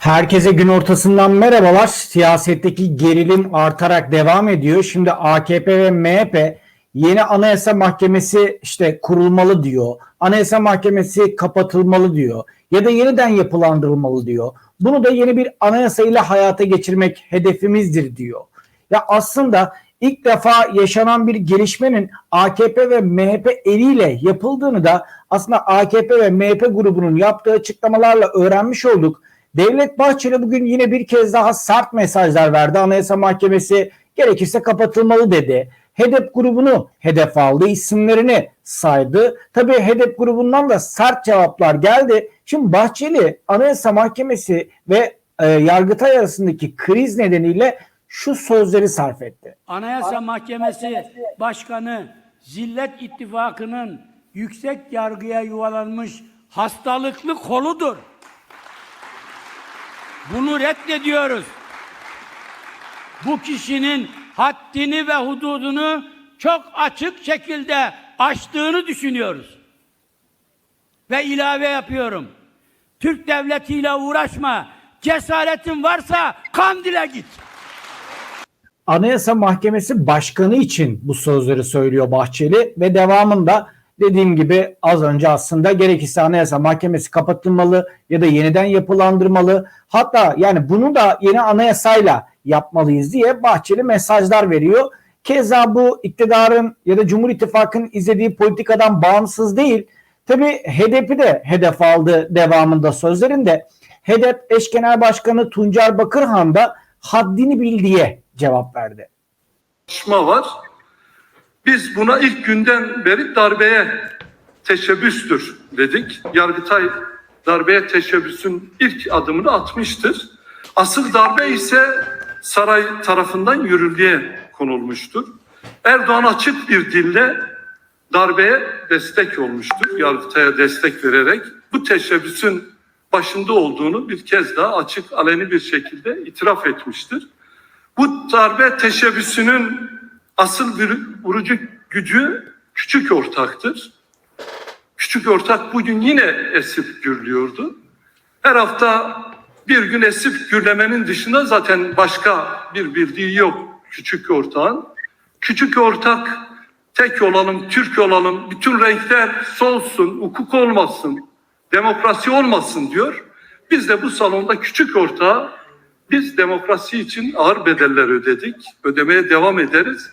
Herkese gün ortasından merhabalar. Siyasetteki gerilim artarak devam ediyor. Şimdi AKP ve MHP yeni anayasa mahkemesi işte kurulmalı diyor. Anayasa mahkemesi kapatılmalı diyor. Ya da yeniden yapılandırılmalı diyor. Bunu da yeni bir anayasa ile hayata geçirmek hedefimizdir diyor. Ya aslında ilk defa yaşanan bir gelişmenin AKP ve MHP eliyle yapıldığını da aslında AKP ve MHP grubunun yaptığı açıklamalarla öğrenmiş olduk. Devlet Bahçeli bugün yine bir kez daha sert mesajlar verdi. Anayasa Mahkemesi gerekirse kapatılmalı dedi. HEDEP grubunu hedef aldı, isimlerini saydı. Tabii HEDEP grubundan da sert cevaplar geldi. Şimdi Bahçeli Anayasa Mahkemesi ve e, Yargıtay arasındaki kriz nedeniyle şu sözleri sarf etti. Anayasa Mahkemesi Başkanı Zillet İttifakı'nın yüksek yargıya yuvalanmış hastalıklı koludur. Bunu reddediyoruz. Bu kişinin haddini ve hududunu çok açık şekilde aştığını düşünüyoruz. Ve ilave yapıyorum. Türk devletiyle uğraşma. Cesaretin varsa Kandil'e git. Anayasa Mahkemesi Başkanı için bu sözleri söylüyor Bahçeli ve devamında dediğim gibi az önce aslında gerekirse Anayasa Mahkemesi kapatılmalı ya da yeniden yapılandırmalı. Hatta yani bunu da yeni anayasayla yapmalıyız diye Bahçeli mesajlar veriyor. Keza bu iktidarın ya da Cumhur İttifakı'nın izlediği politikadan bağımsız değil. Tabi HDP de hedef aldı devamında sözlerinde. HDP eş genel başkanı Tuncer Bakırhan da haddini bil diye cevap verdi. var. Biz buna ilk günden beri darbeye teşebbüstür dedik. Yargıtay darbeye teşebbüsün ilk adımını atmıştır. Asıl darbe ise saray tarafından yürürlüğe konulmuştur. Erdoğan açık bir dille darbeye destek olmuştur. Yargıtay'a destek vererek bu teşebbüsün başında olduğunu bir kez daha açık aleni bir şekilde itiraf etmiştir. Bu darbe teşebbüsünün asıl vurucu gücü küçük ortaktır. Küçük ortak bugün yine esip gürlüyordu. Her hafta bir gün esip gürlemenin dışında zaten başka bir bildiği yok küçük ortağın. Küçük ortak tek olalım, Türk olalım, bütün renkler solsun, hukuk olmasın, demokrasi olmasın diyor. Biz de bu salonda küçük ortağı biz demokrasi için ağır bedeller ödedik. Ödemeye devam ederiz.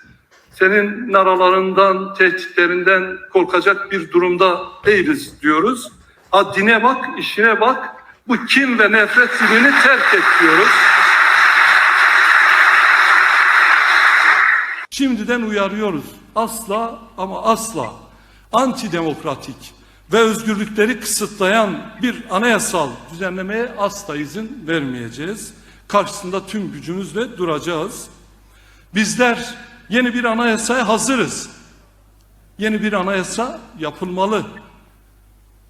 Senin naralarından, tehditlerinden korkacak bir durumda değiliz diyoruz. Haddine bak, işine bak. Bu kim ve nefret dilini terk et diyoruz. Şimdiden uyarıyoruz. Asla ama asla antidemokratik ve özgürlükleri kısıtlayan bir anayasal düzenlemeye asla izin vermeyeceğiz. Karşısında tüm gücümüzle duracağız. Bizler yeni bir anayasaya hazırız. Yeni bir anayasa yapılmalı.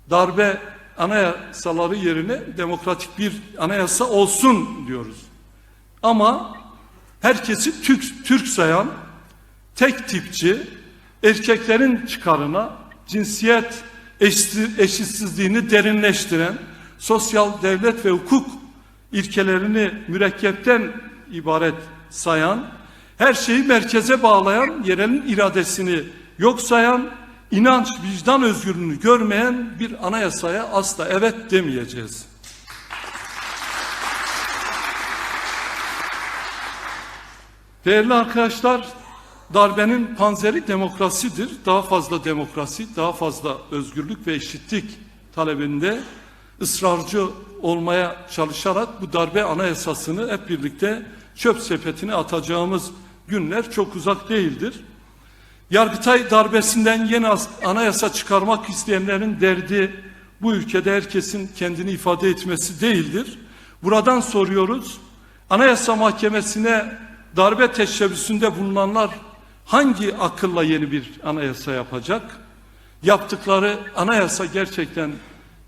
Darbe anayasaları yerine demokratik bir anayasa olsun diyoruz. Ama herkesi Türk, Türk sayan, tek tipçi, erkeklerin çıkarına, cinsiyet eşitsizliğini derinleştiren, sosyal devlet ve hukuk ilkelerini mürekkepten ibaret sayan, her şeyi merkeze bağlayan, yerelin iradesini yok sayan, inanç, vicdan özgürlüğünü görmeyen bir anayasaya asla evet demeyeceğiz. Değerli arkadaşlar, darbenin panzeri demokrasidir. Daha fazla demokrasi, daha fazla özgürlük ve eşitlik talebinde ısrarcı olmaya çalışarak bu darbe anayasasını hep birlikte çöp sepetine atacağımız günler çok uzak değildir. Yargıtay darbesinden yeni as- anayasa çıkarmak isteyenlerin derdi bu ülkede herkesin kendini ifade etmesi değildir. Buradan soruyoruz. Anayasa Mahkemesi'ne darbe teşebbüsünde bulunanlar hangi akılla yeni bir anayasa yapacak? Yaptıkları anayasa gerçekten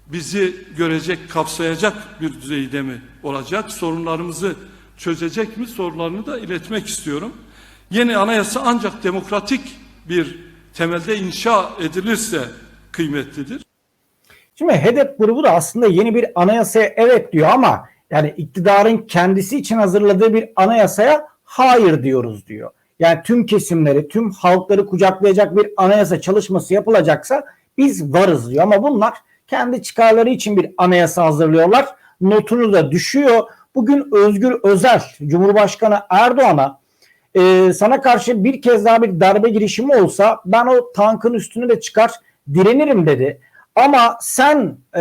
bizi görecek, kapsayacak bir düzeyde mi olacak? Sorunlarımızı çözecek mi? Sorularını da iletmek istiyorum. Yeni anayasa ancak demokratik bir temelde inşa edilirse kıymetlidir. Şimdi HEDEP grubu da aslında yeni bir anayasaya evet diyor ama Yani iktidarın kendisi için hazırladığı bir anayasaya hayır diyoruz diyor. Yani tüm kesimleri, tüm halkları kucaklayacak bir anayasa çalışması yapılacaksa biz varız diyor. Ama bunlar kendi çıkarları için bir anayasa hazırlıyorlar. Notunu da düşüyor. Bugün Özgür Özel, Cumhurbaşkanı Erdoğan'a e, sana karşı bir kez daha bir darbe girişimi olsa ben o tankın üstüne de çıkar direnirim dedi. Ama sen e,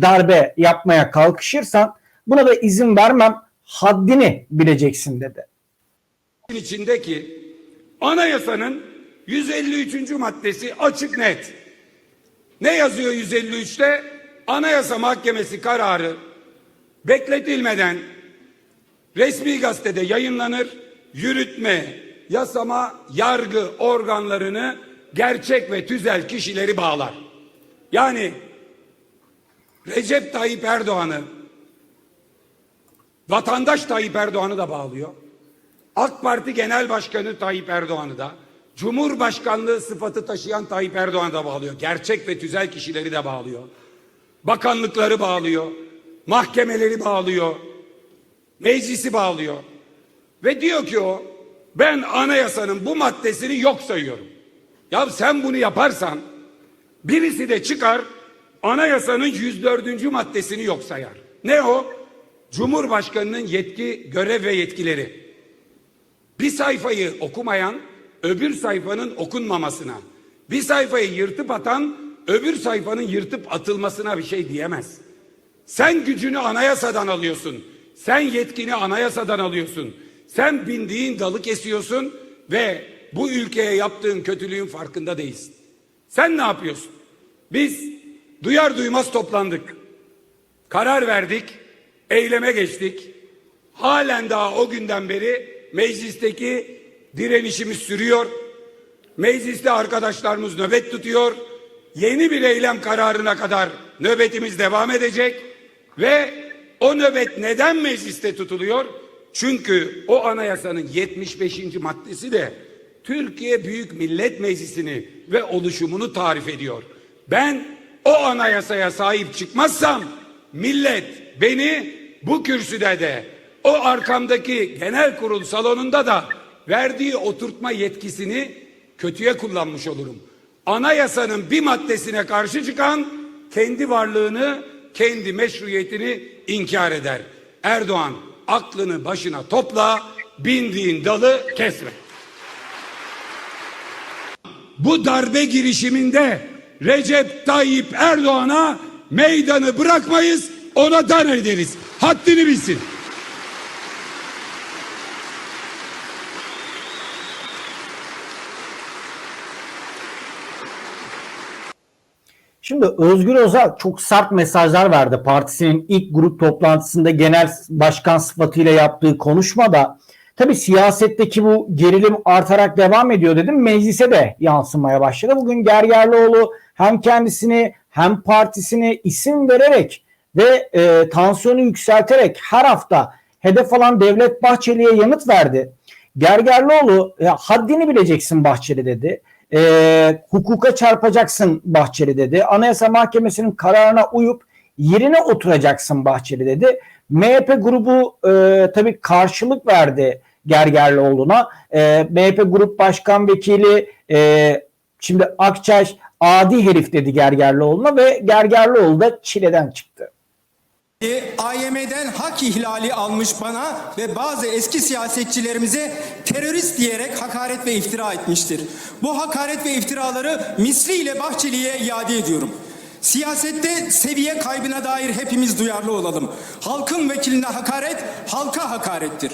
darbe yapmaya kalkışırsan buna da izin vermem haddini bileceksin dedi. içindeki anayasanın 153. maddesi açık net. Ne yazıyor 153'te? Anayasa Mahkemesi kararı bekletilmeden resmi gazetede yayınlanır. Yürütme, yasama, yargı organlarını gerçek ve tüzel kişileri bağlar. Yani Recep Tayyip Erdoğan'ı vatandaş Tayyip Erdoğan'ı da bağlıyor. AK Parti Genel Başkanı Tayyip Erdoğan'ı da, Cumhurbaşkanlığı sıfatı taşıyan Tayyip Erdoğan'ı da bağlıyor. Gerçek ve tüzel kişileri de bağlıyor. Bakanlıkları bağlıyor. Mahkemeleri bağlıyor. Meclisi bağlıyor. Ve diyor ki o, ben anayasanın bu maddesini yok sayıyorum. Ya sen bunu yaparsan, birisi de çıkar, anayasanın 104. maddesini yok sayar. Ne o? Cumhurbaşkanının yetki, görev ve yetkileri. Bir sayfayı okumayan öbür sayfanın okunmamasına, bir sayfayı yırtıp atan öbür sayfanın yırtıp atılmasına bir şey diyemez. Sen gücünü anayasadan alıyorsun. Sen yetkini anayasadan alıyorsun. Sen bindiğin dalı kesiyorsun ve bu ülkeye yaptığın kötülüğün farkında değilsin. Sen ne yapıyorsun? Biz duyar duymaz toplandık. Karar verdik. Eyleme geçtik. Halen daha o günden beri meclisteki direnişimiz sürüyor. Mecliste arkadaşlarımız nöbet tutuyor. Yeni bir eylem kararına kadar nöbetimiz devam edecek ve o nöbet neden mecliste tutuluyor? Çünkü o anayasanın 75. maddesi de Türkiye Büyük Millet Meclisi'ni ve oluşumunu tarif ediyor. Ben o anayasaya sahip çıkmazsam millet beni bu kürsüde de o arkamdaki genel kurul salonunda da verdiği oturtma yetkisini kötüye kullanmış olurum. Anayasanın bir maddesine karşı çıkan kendi varlığını, kendi meşruiyetini inkar eder. Erdoğan aklını başına topla, bindiğin dalı kesme. Bu darbe girişiminde Recep Tayyip Erdoğan'a meydanı bırakmayız, ona dar ederiz. Haddini bilsin. Şimdi Özgür Özel çok sert mesajlar verdi. Partisinin ilk grup toplantısında genel başkan sıfatıyla yaptığı konuşmada. Tabii siyasetteki bu gerilim artarak devam ediyor dedim. Meclise de yansımaya başladı. Bugün Gergerlioğlu hem kendisini hem partisini isim vererek ve e, tansiyonu yükselterek her hafta hedef alan Devlet Bahçeli'ye yanıt verdi. Gergerlioğlu ya haddini bileceksin Bahçeli dedi. E, hukuka çarpacaksın Bahçeli dedi. Anayasa Mahkemesi'nin kararına uyup yerine oturacaksın Bahçeli dedi. MHP grubu e, tabii karşılık verdi Gergerlioğlu'na. E, MHP Grup Başkan Vekili e, şimdi Akçay adi herif dedi Gergerlioğlu'na ve Gergerlioğlu da çileden çıktı. AYM'den hak ihlali almış bana ve bazı eski siyasetçilerimize terörist diyerek hakaret ve iftira etmiştir. Bu hakaret ve iftiraları misliyle Bahçeli'ye iade ediyorum. Siyasette seviye kaybına dair hepimiz duyarlı olalım. Halkın vekiline hakaret, halka hakarettir.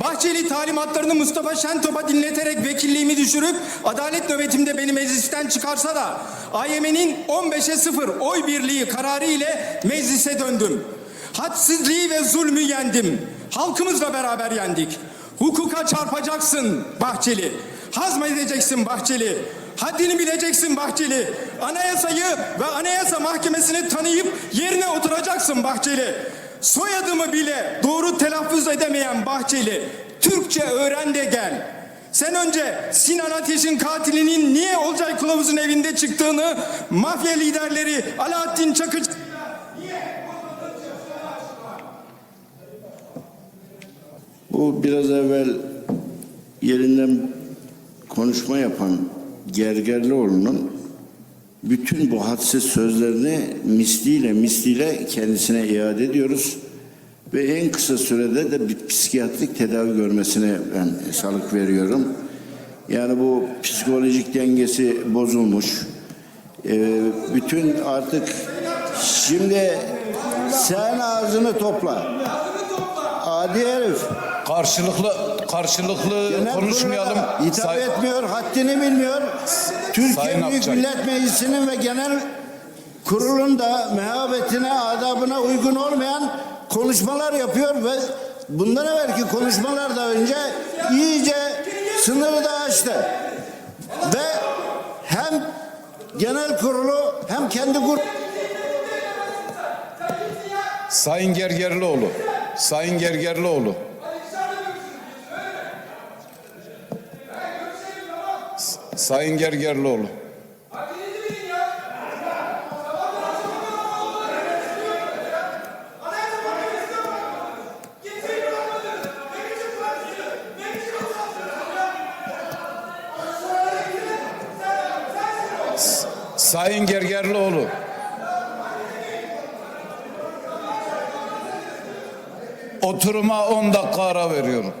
Bahçeli talimatlarını Mustafa Şentop'a dinleterek vekilliğimi düşürüp adalet nöbetimde beni meclisten çıkarsa da AYM'nin 15'e 0 oy birliği kararı ile meclise döndüm. Hadsizliği ve zulmü yendim. Halkımızla beraber yendik. Hukuka çarpacaksın Bahçeli. Hazmedeceksin Bahçeli. Haddini bileceksin Bahçeli. Anayasayı ve anayasa mahkemesini tanıyıp yerine oturacaksın Bahçeli. Soyadımı bile doğru telaffuz edemeyen Bahçeli. Türkçe öğren de gel. Sen önce Sinan Ateş'in katilinin niye Olcay Kılavuz'un evinde çıktığını mafya liderleri Alaaddin Çakıcı Bu biraz evvel yerinden konuşma yapan Gergerlioğlu'nun bütün bu hadsiz sözlerini misliyle misliyle kendisine iade ediyoruz. Ve en kısa sürede de bir psikiyatrik tedavi görmesine ben sağlık veriyorum. Yani bu psikolojik dengesi bozulmuş. Ee, bütün artık şimdi sen ağzını topla. Adi herif. Karşılıklı karşılıklı Genel konuşmayalım. kurula Hitap Say- etmiyor, haddini bilmiyor. Türkiye Sayın Büyük Akçay. Millet Meclisi'nin ve genel kurulun da mehabetine, adabına uygun olmayan konuşmalar yapıyor ve bundan evvelki konuşmalarda önce iyice sınırı da aştı. Ve hem genel kurulu hem kendi kur Sayın Gergerlioğlu. Sayın Gergerlioğlu. Sayın Gergerlioğlu. Sayın Gergerlioğlu. Oturuma 10 dakika ara veriyorum.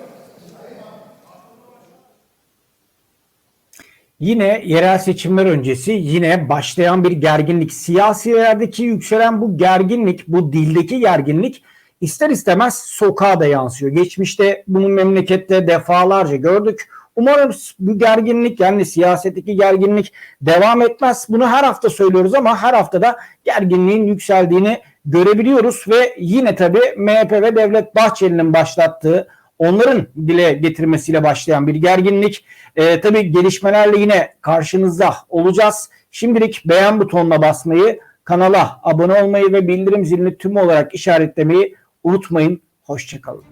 Yine yerel seçimler öncesi yine başlayan bir gerginlik. Siyasilerdeki yükselen bu gerginlik, bu dildeki gerginlik ister istemez sokağa da yansıyor. Geçmişte bunu memlekette defalarca gördük. Umarız bu gerginlik yani siyasetteki gerginlik devam etmez. Bunu her hafta söylüyoruz ama her haftada gerginliğin yükseldiğini görebiliyoruz ve yine tabii MHP ve Devlet Bahçeli'nin başlattığı onların dile getirmesiyle başlayan bir gerginlik. Ee, tabii gelişmelerle yine karşınızda olacağız. Şimdilik beğen butonuna basmayı, kanala abone olmayı ve bildirim zilini tüm olarak işaretlemeyi unutmayın. Hoşçakalın.